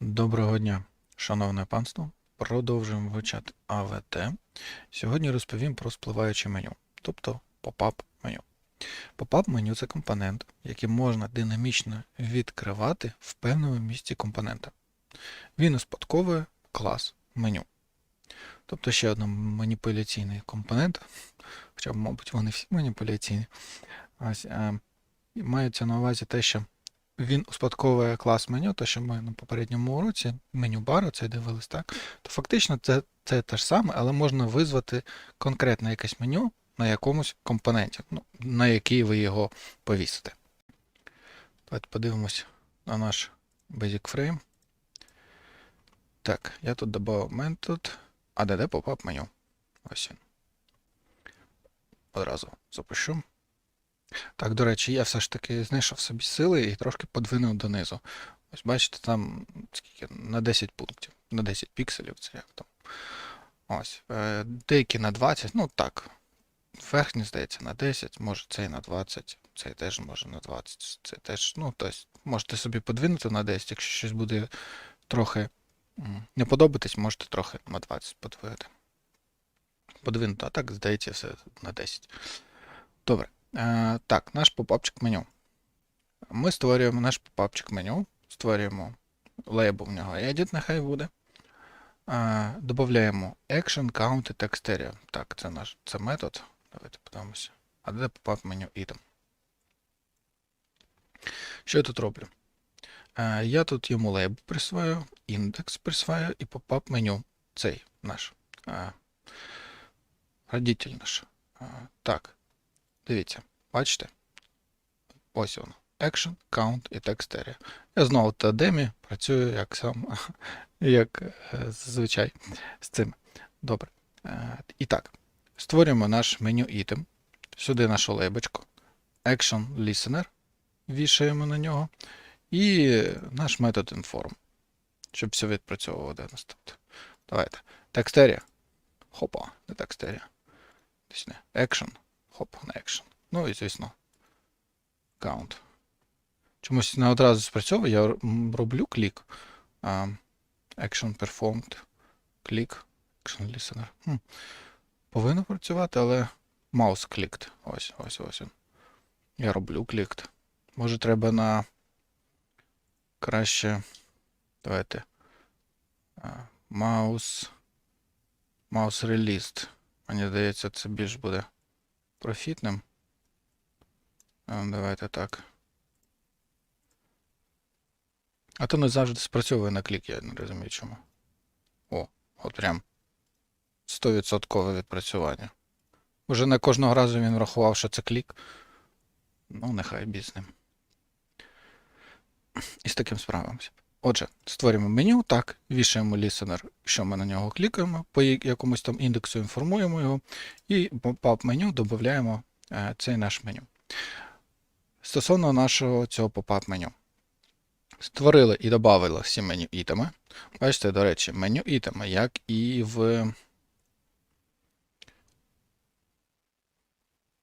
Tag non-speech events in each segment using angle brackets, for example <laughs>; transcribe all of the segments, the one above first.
Доброго дня, шановне панство. Продовжуємо вивчати АВТ. Сьогодні розповім про спливаюче меню, тобто попап меню. Попап меню це компонент, який можна динамічно відкривати в певному місці компонента. Він успадковує клас меню. Тобто ще один маніпуляційний компонент, хоча, мабуть, вони всі маніпуляційні. Ось, е, і мається на увазі те, що він успадковує клас меню, те, що ми на попередньому уроці, меню бару, це дивились, так? То фактично це, це те ж саме, але можна визвати конкретне якесь меню на якомусь компоненті, ну, на який ви його повісите. Давайте подивимось на наш Basic Frame. Так, я тут додав метод add pop-up меню. Ось він. Одразу запишу. Так, до речі, я все ж таки знайшов собі сили і трошки подвинув донизу. Ось бачите, там скільки на 10 пунктів, на 10 пікселів, це як там. Ось. Е, Деякі на 20, ну так. Верхній, здається, на 10, може цей на 20, цей теж може на 20, це теж, ну, тобто, можете собі подвинути на 10, якщо щось буде трохи не подобатись, можете трохи на 20 подвинути. Подвинути, а так, здається, все на 10. Добре. Е, так, наш попапчик меню. Ми створюємо наш попапчик меню, створюємо лейбл в нього edit, нехай буде. Е, додаємо action, count і text. Так, це наш це метод. Давайте подивимося. А де попап меню item? Що я тут роблю? Е, я тут йому лейбл присваю, індекс присваю і попап меню. Цей наш. Родитель наш. Так. Дивіться, бачите? Ось воно. Action, count і text area. Я знову в демі працюю як сам, <laughs> як е, зазвичай з цим. Добре. Е, І так, створюємо наш меню item. Сюди нашу лейбочку. Action listener. Вішаємо на нього. І наш метод inform. Щоб все відпрацьовувало де нас тут. Давайте. Area. Хопа, не не. Action. Хоп, action. Ну і, звісно, count. Чомусь не одразу спрацьовує, я роблю клік. А, action performed. Клік. Action listener. Хм. Повинно працювати, але mouse clicked. Ось, ось, ось він. Я роблю clicked. Може треба на краще. Давайте. Mouse. Mouse released. Мені здається, це більш буде профітним. Давайте так. А то не завжди спрацьовує на клік, я не розумію чому. О, от прям 100% відпрацювання. Уже не кожного разу він врахував, що це клік. Ну, нехай біг. І з таким справимося. Отже, створюємо меню, так, вішаємо listener, що ми на нього клікаємо, по якомусь там індексу інформуємо його, і в pop меню додаємо е, цей наш меню. Стосовно нашого цього pop меню. Створили і додали всі меню ітеми. Бачите, до речі, меню ітеми, як і в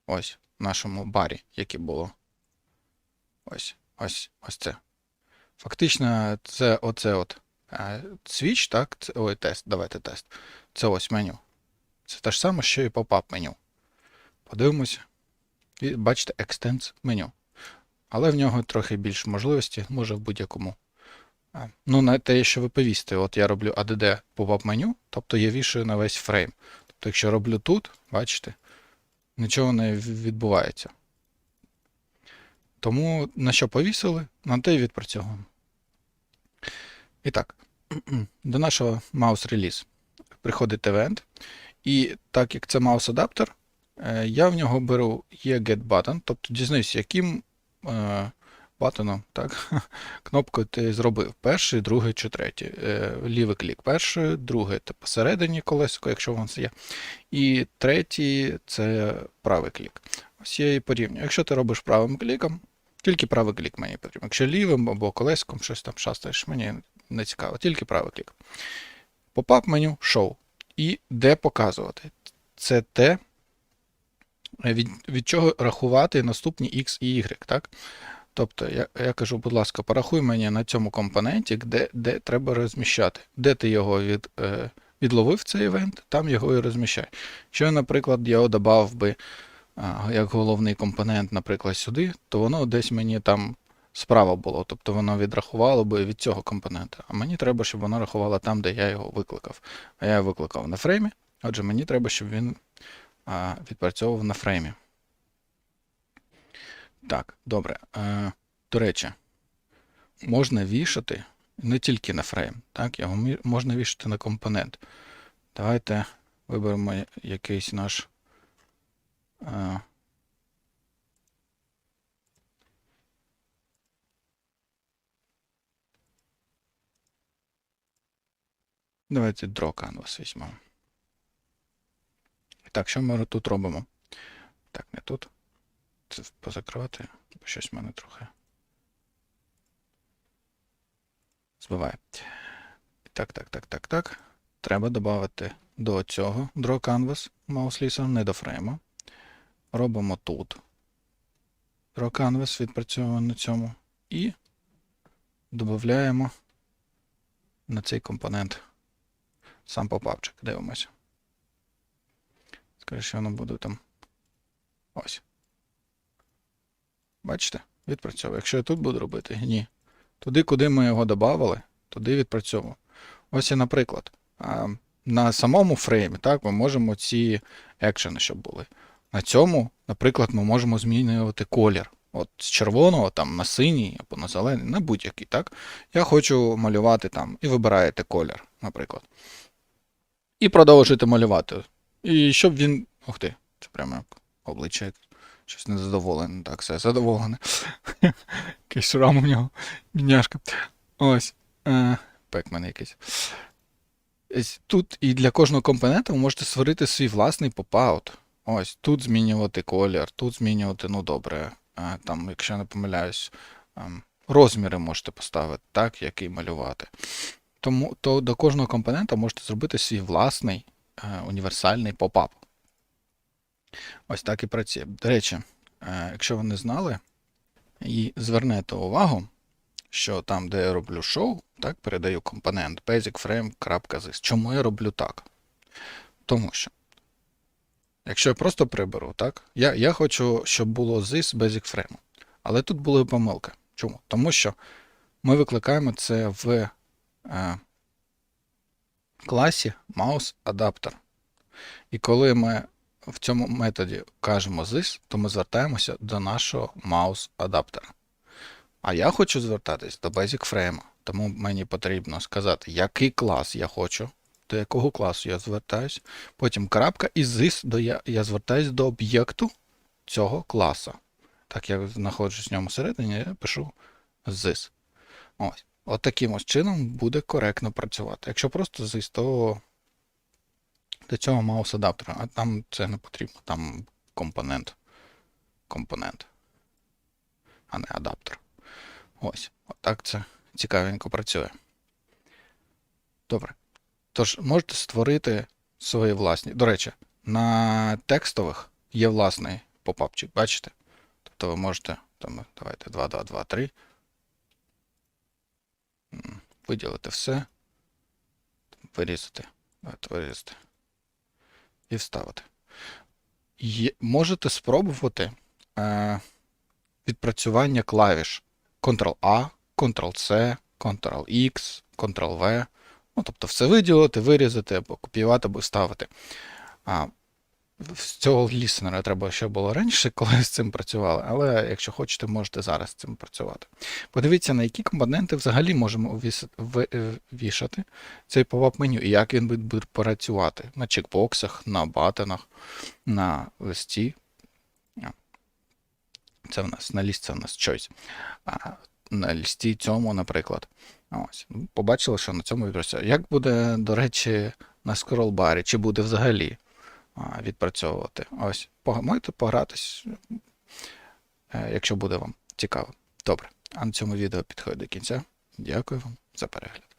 ось нашому барі, яке було. Ось, ось, ось це. Фактично, це оце от е, switch, так? Це, ой, тест, давайте тест. Це ось меню. Це те ж саме, що і pop-up меню. Подивимося. І бачите, Extends меню. Але в нього трохи більше можливості, може в будь-якому. Ну, на те, що ви повісите, от я роблю ADD pop-up меню, тобто я вішаю на весь фрейм. Тобто, якщо роблю тут, бачите, нічого не відбувається. Тому на що повісили, на те і відпрацьовуємо. І так, <clears throat> до нашого release приходить event. І так як це mouse адаптер, е, я в нього беру є get button, тобто дізнаюсь, яким е, батоном, так, <laughs> кнопкою ти зробив. Перший, другий чи третій. Е, лівий клік перший, другий це посередині колесико, якщо у вас є. І третій це правий клік. Ось я. Якщо ти робиш правим кліком, тільки правий клік мені потрібен. Якщо лівим або колесиком щось там шастаєш, мені не цікаво, тільки правий клік. Попап меню Show. І де показувати. Це те, від, від чого рахувати наступні X і Y. Так? Тобто я, я кажу, будь ласка, порахуй мені на цьому компоненті, де, де треба розміщати. Де ти його від, е, відловив цей івент, там його і розміщай. Якщо, наприклад, я додав би як головний компонент, наприклад, сюди, то воно десь мені там справа було. Тобто воно відрахувало би від цього компонента. А мені треба, щоб воно рахувало там, де я його викликав. А я його викликав на фреймі. Отже, мені треба, щоб він відпрацьовував на фреймі. Так, добре. До речі, можна вішати не тільки на фрейм, так, його можна вішати на компонент. Давайте виберемо якийсь наш. Давайте draw canvas візьмемо. Так, що ми тут робимо? Так, не тут. Це позакривати, бо щось в мене трохи збиває. Так, так, так, так, так. Треба додати до цього Draw Canvas мауслісом, не до фрейму. Робимо тут. Canvas відпрацьовуємо на цьому. І додаємо на цей компонент сам попапчик. Дивимося. Що воно буде там. Ось. Бачите? Відпрацьовує. Якщо я тут буду робити, ні. Туди, куди ми його додавали, туди відпрацьовує. Ось і, наприклад, на самому фреймі, так, ми можемо ці екшени, щоб були. На цьому, наприклад, ми можемо змінювати колір. От з червоного там на синій або на зелений, на будь-який, так? Я хочу малювати там і вибираєте колір, наприклад. І продовжуєте малювати. І щоб він. Ух ти, це прямо як обличчя щось незадоволене. Так, все задоволене. <laughs> Якийсь шрам у нього. Міняшка. Ось. Е, Пекмен якийсь. Тут і для кожного компонента ви можете створити свій власний поп-аут. Ось тут змінювати колір, тут змінювати, ну добре, там, якщо я не помиляюсь, ем, розміри можете поставити, так, який малювати. Тому то до кожного компонента можете зробити свій власний е, універсальний поп-ап. Ось так і працює. До речі, е, якщо ви не знали, і звернете увагу, що там, де я роблю шоу, так, передаю компонент basicframe.zis. Чому я роблю так? Тому що, якщо я просто приберу, так, я, я хочу, щоб було zis basicframe. Але тут були помилки. Чому? Тому що ми викликаємо це в е, класі mouse-adapter. І коли ми в цьому методі кажемо this, то ми звертаємося до нашого mouse-адаптера. А я хочу звертатись до Basic Frame, тому мені потрібно сказати, який клас я хочу, до якого класу я звертаюсь. Потім крапка і this до я, я звертаюсь до об'єкту цього класу. Так, я знаходжусь в ньому всередині, я пишу this. Ось. От таким ось чином буде коректно працювати. Якщо просто this, то до цього маус адаптера, а там це не потрібно, там компонент. Компонент, а не адаптер. Ось, отак це цікавенько працює. Добре. Тож, можете створити свої власні. До речі, на текстових є власний попапчик, бачите? Тобто ви можете, там, давайте 2, 2, 2, 3. Виділити все. Вирізати. Давайте вирізати і вставити. Є, можете спробувати е, відпрацювання клавіш Ctrl-A, Ctrl-C, Ctrl-X, Ctrl-V. Ну, тобто все виділити, вирізати, або копіювати, або вставити. А, з цього лісенера треба ще було раніше, коли з цим працювали, але якщо хочете, можете зараз з цим працювати. Подивіться, на які компоненти взагалі можемо е, вішати цей pop-up меню і як він буде працювати на чекбоксах, на батонах, на листі. Це в нас на лісті це в нас. А на листі цьому, наприклад. Ось. Побачили, що на цьому відпрацює. Як буде, до речі, на скролбарі, чи буде взагалі відпрацьовувати? Ось, можете погратись, е, якщо буде вам цікаво. Добре, а на цьому відео підходить до кінця. Дякую вам за перегляд.